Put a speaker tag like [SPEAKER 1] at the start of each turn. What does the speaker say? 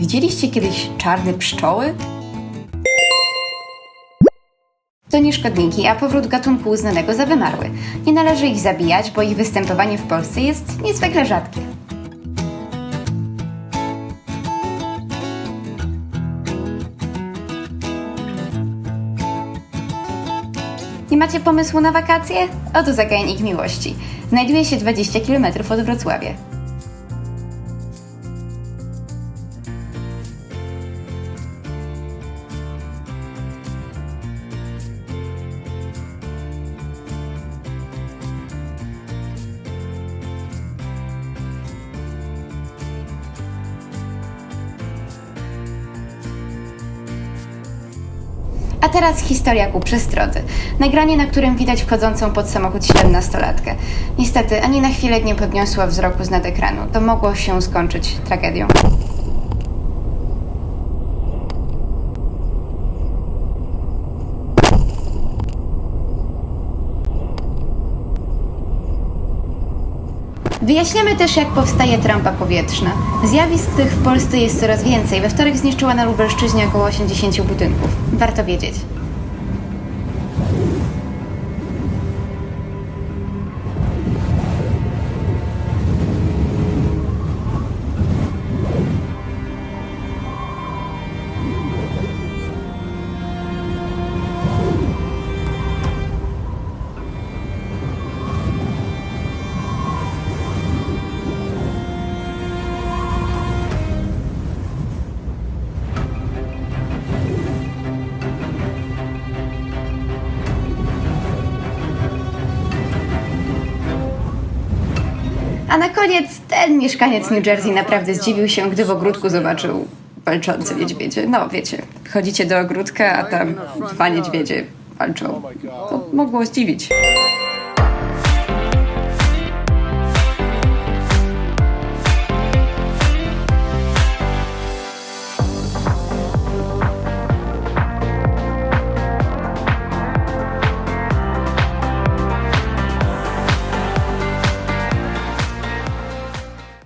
[SPEAKER 1] Widzieliście kiedyś czarne pszczoły? To nie szkodniki, a powrót gatunku uznanego za wymarły. Nie należy ich zabijać, bo ich występowanie w Polsce jest niezwykle rzadkie. Nie macie pomysłu na wakacje? Oto zagajnik miłości. Znajduje się 20 km od Wrocławia. A teraz historia ku przestrodze. Nagranie, na którym widać wchodzącą pod samochód 17-latkę. Niestety, ani na chwilę nie podniosła wzroku z nad ekranu. To mogło się skończyć tragedią. Wyjaśniamy też, jak powstaje trampa powietrzna. Zjawisk tych w Polsce jest coraz więcej. We wtorek zniszczyła na Lubelszczyźnie około 80 budynków. Warto wiedzieć. A na koniec ten mieszkaniec New Jersey naprawdę zdziwił się, gdy w ogródku zobaczył walczące niedźwiedzie. No wiecie, chodzicie do ogródka, a tam dwa niedźwiedzie walczą. To mogło zdziwić.